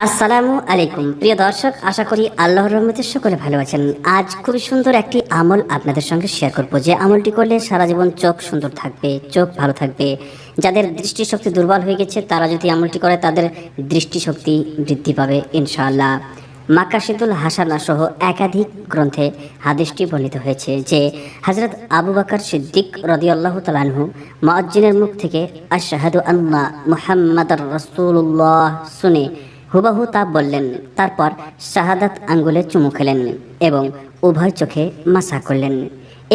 আসসালামু আলাইকুম। প্রিয় দর্শক, আশা করি আল্লাহর রহমতে সকলে ভালো আছেন। আজ খুবই সুন্দর একটি আমল আপনাদের সঙ্গে শেয়ার করব। যে আমলটি করলে সারা জীবন চোখ সুন্দর থাকবে, চোখ ভালো থাকবে। যাদের দৃষ্টিশক্তি দুর্বল হয়ে গেছে, তারা যদি আমলটি করে, তাদের দৃষ্টিশক্তি বৃদ্ধি পাবে, ইনশাআল্লাহ। মাকাশিদুল হাসানা সহ একাধিক গ্রন্থে হাদিসটি বর্ণিত হয়েছে যে হজরত আবু বাকর সিদ্দিক রদিয়াল্লাহ তালানহু মুয়াজ্জিনের মুখ থেকে আশাহাদু আন্না মুহাম্মদ রসুল্লাহ শুনে হুবাহু তা বললেন। তারপর শাহাদাত আঙ্গুলে চুমু খেলেন এবং উভয় চোখে মাসা করলেন।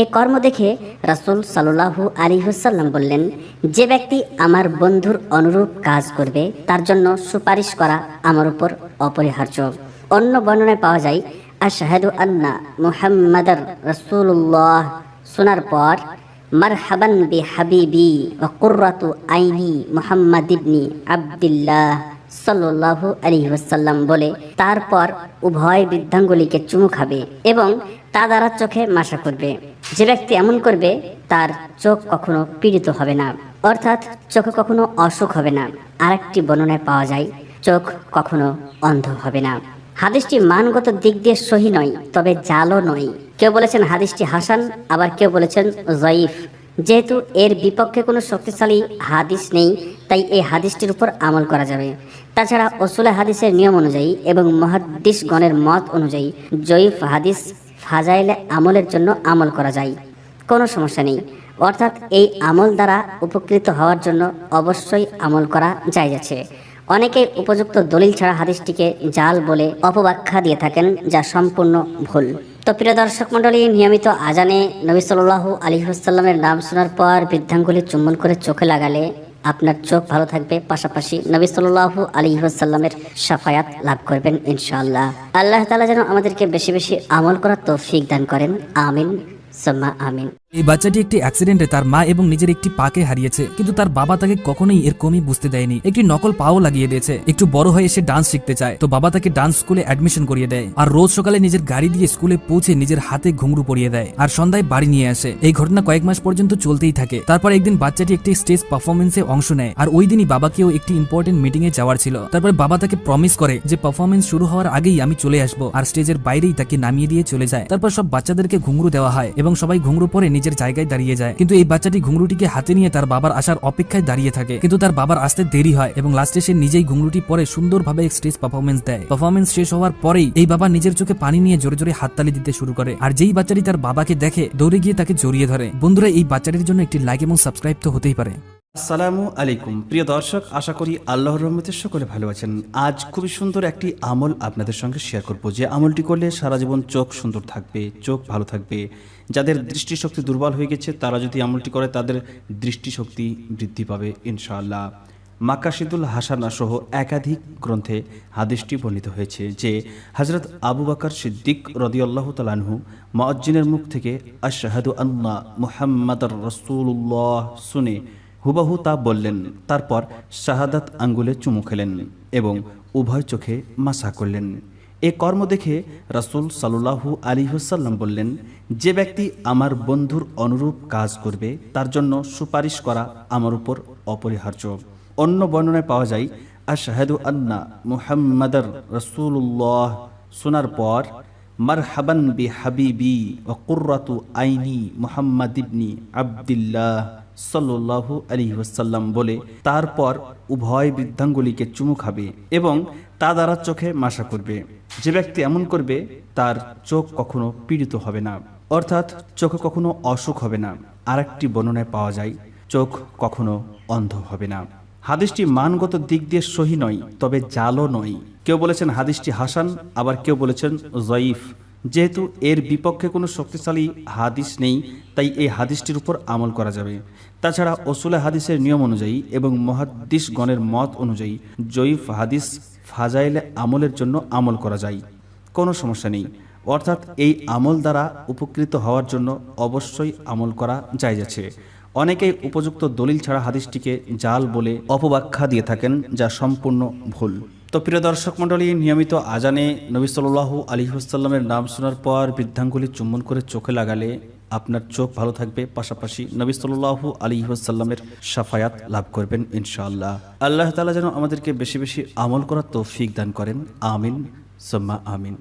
এ কর্ম দেখে রাসূল সাল্লাল্লাহু আলী হুসাল্লাম বললেন, যে ব্যক্তি আমার বন্ধুর অনুরূপ কাজ করবে, তার জন্য সুপারিশ করা আমার উপর অপরিহার্য। অন্য বর্ণনায় পাওয়া যায়, আশহাদু আন্না মুহাম্মাদার রাসূলুল্লাহ। শোনার পর, মারহাবান বি হাবিবি ওয়া কুররাতু আইনি মুহাম্মাদ ইবনি আব্দুল্লাহ। সাল্লাল্লাহু আলাইহি ওয়াসাল্লাম বলে, তারপর উভয় বৃদ্ধাঙ্গুলিকে চুমু খাবে এবং তা দ্বারা চোখে মাসা করবে। যে ব্যক্তি এমন করবে, তার চোখ কখনো পীড়িত হবে না, অর্থাৎ চোখে কখনো অসুখ হবে না। আরেকটি বর্ণনায় পাওয়া যায়, চোখ কখনো অন্ধ হবে না। হাদিসটি মানগত দিক দিয়ে সহি নয়, তবে জালও নয়। কেউ বলেছেন হাদিসটি হাসান, আবার কেউ বলেছেন জয়ীফ। যেহেতু এর বিপক্ষে কোনো শক্তিশালী হাদিস নেই তাই এই হাদিসটির উপর আমল করা যাবে। তাছাড়া ওসুলে হাদিসের নিয়ম অনুযায়ী এবং মহাদ্দিস গণের মত অনুযায়ী জয়ীফ হাদিস ফাজাইলে আমলের জন্য আমল করা যায়। কোনো সমস্যা নেই। অর্থাৎ এই আমল দ্বারা উপকৃত হওয়ার জন্য অবশ্যই আমল করা যায় আছে। অনেকে উপযুক্ত দলিল ছাড়া হাদিসটিকে জাল বলে অপব্যাখ্যা দিয়ে থাকেন, যা সম্পূর্ণ ভুল। তো প্রিয় দর্শক মণ্ডলী, নিয়মিত আজানে নবী সাল্লাল্লাহু আলী হাসাল্লামের নাম শোনার পর বৃদ্ধাঙ্গুলি চুম্বন করে চোখে লাগালে আপনার চোখ ভালো থাকবে, পাশাপাশি নবী সাল আলী সাল্লামের সাফায়াত লাভ করবেন ইনশাল্লাহ আল্লাহ তালা যেন আমাদেরকে বেশি বেশি আমল করার তৌফিক দান করেন। আমিন। সাম্মা আমিন। এই বাচ্চাটি একটি অ্যাক্সিডেন্টে তার মা এবং নিজের একটি পাকে হারিয়েছে, কিন্তু তার বাবা তাকে কখনোই এর কমি বুঝতে দেয়নি। একটি নকল পাও লাগিয়ে দিয়েছে। একটু বড় হয়ে এসে ডান্স শিখতে চায়। তো বাবা তাকে ডান্স স্কুলে অ্যাডমিশন করিয়ে দেয়। আর রোজ সকালে নিজের গাড়ি দিয়ে স্কুলে পৌঁছে নিজের হাতে ঘুঙরু পরিয়ে দেয়। আর সন্ধ্যায় বাড়ি নিয়ে আসে। এই ঘটনা কয়েক মাস পর্যন্ত চলতেই থাকে। তারপর একদিন বাচ্চাটি একটি স্টেজ পারফরমেন্সে অংশ নেয়। আর ওই দিনই বাবাকেও একটি ইম্পর্টেন্ট মিটিং এ যাওয়ার ছিল। তারপর বাবা তাকে প্রমিস করে যে পারফরমেন্স শুরু হওয়ার আগেই আমি চলে আসব। আর স্টেজের বাইরেই তাকে নামিয়ে দিয়ে চলে যায়। তারপর সব বাচ্চাদেরকে ঘুঙরু দেওয়া হয় এবং সবাই ঘুঙরু পরে নিজের জায়গায় দাঁড়িয়ে যায়। কিন্তু এই বাচ্চাটি ঘুঙরুটিকে হাতে নিয়ে তার বাবার আসার অপেক্ষায় দাঁড়িয়ে থাকে। কিন্তু তার বাবার আসতে দেরি হয় এবং লাস্টে সে নিজেই ঘুংরুটি পরে সুন্দরভাবে স্টেজ পারফরমেন্স দেয়। পারফরমেন্স শেষ হওয়ার পরেই এই বাবা নিজের চোখে পানি নিয়ে জোরে জোরে হাততালি দিতে শুরু করে। আর যেই বাচ্চাটি তার বাবাকে দেখে, দৌড়ে গিয়ে তাকে জড়িয়ে ধরে। বন্ধুরা, এই বাচ্চাটির জন্য একটি লাইক এবং সাবস্ক্রাইব তো হতেই পারে। আসসালামু আলাইকুম। প্রিয় দর্শক, আশা করি আল্লাহর রহমতে সকলে ভালো আছেন। আজ খুবই সুন্দর একটি আমল আপনাদের সঙ্গে শেয়ার করব। যে আমলটি করলে সারা জীবন চোখ সুন্দর থাকবে, চোখ ভালো থাকবে। যাদের দৃষ্টিশক্তি দুর্বল হয়ে গেছে, তারা যদি আমলটি করে, তাদের দৃষ্টিশক্তি বৃদ্ধি পাবে, ইনশাআল্লাহ। মাকাশিদুল হাসানা সহ একাধিক গ্রন্থে হাদিসটি বর্ণিত হয়েছে যে হজরত আবু বাকর সিদ্দিক রদিয়াল্লাহ তালানহু মুয়াজ্জিনের মুখ থেকে আশাহাদু আন্না মুহাম্মদ রসুল্লাহ শুনে হুবাহু তা বললেন, তারপর শাহাদাত আঙ্গুলে চুমু খেলেন এবং উভয় চোখে মাসা করলেন। এ কর্ম দেখে রাসূল সাল্লাহু আলী হুসাল্লাম বললেন, যে ব্যক্তি আমার বন্ধুর অনুরূপ কাজ করবে, তার জন্য সুপারিশ করা আমার উপর অপরিহার্য। অন্য বর্ণনায় পাওয়া যায়, আশহাদু আন্না মুহাম্মাদার রসুল্লাহ শোনার পর, মারহাবান বি হাবিবি ও কুর্রাতু আইনি মুহাম্মাদ ইবনি আব্দুল্লাহ। সাল্লাল্লাহু আলাইহি ওয়াসাল্লাম বলে, তারপর উভয় বৃদ্ধাঙ্গুলিকে চুমু খাবে এবং তা দ্বারা চোখে মাসা করবে। যে ব্যক্তি এমন করবে, তার চোখ কখনো পীড়িত হবে না, অর্থাৎ চোখে কখনো অসুখ হবে না। আরেকটি বর্ণনায় পাওয়া যায়, চোখ কখনো অন্ধ হবে না। হাদিসটি মানগত দিক দিয়ে সহি নয়, তবে জালও নয়। কেউ বলেছেন হাদিসটি হাসান, আবার কেউ বলেছেন জয়ীফ। যেহেতু এর বিপক্ষে কোনো শক্তিশালী হাদিস নেই, তাই এই হাদিসটির উপর আমল করা যাবে। তাছাড়া ওসুলে হাদিসের নিয়ম অনুযায়ী এবং মহাদ্দিস গণের মত অনুযায়ী জয়ীফ হাদিস ফাজাইলে আমলের জন্য আমল করা যায়। কোনো সমস্যা নেই। অর্থাৎ এই আমল দ্বারা উপকৃত হওয়ার জন্য অবশ্যই আমল করা যায় যাচ্ছে। অনেকেই উপযুক্ত দলিল ছাড়া হাদিসটিকে জাল বলে অপব্যাখ্যা দিয়ে থাকেন, যা সম্পূর্ণ ভুল। তো প্রিয় দর্শক মণ্ডলী, নিয়মিত আজানে নবী সাল্লাল্লাহু আলী হুসাল্লামের নাম শোনার পর বৃদ্ধাঙ্গুলি চুম্বন করে চোখে লাগালে আপনার চোখ ভালো থাকবে। পাশাপাশি নবী সাল্লাল্লাহু আলী হুসাল্লামের সাফায়াত লাভ করবেন ইনশাআল্লাহ। আল্লাহ তালা যেন আমাদেরকে বেশি বেশি আমল করার তৌফিক দান করেন। আমিন। সোম্মা আমিন।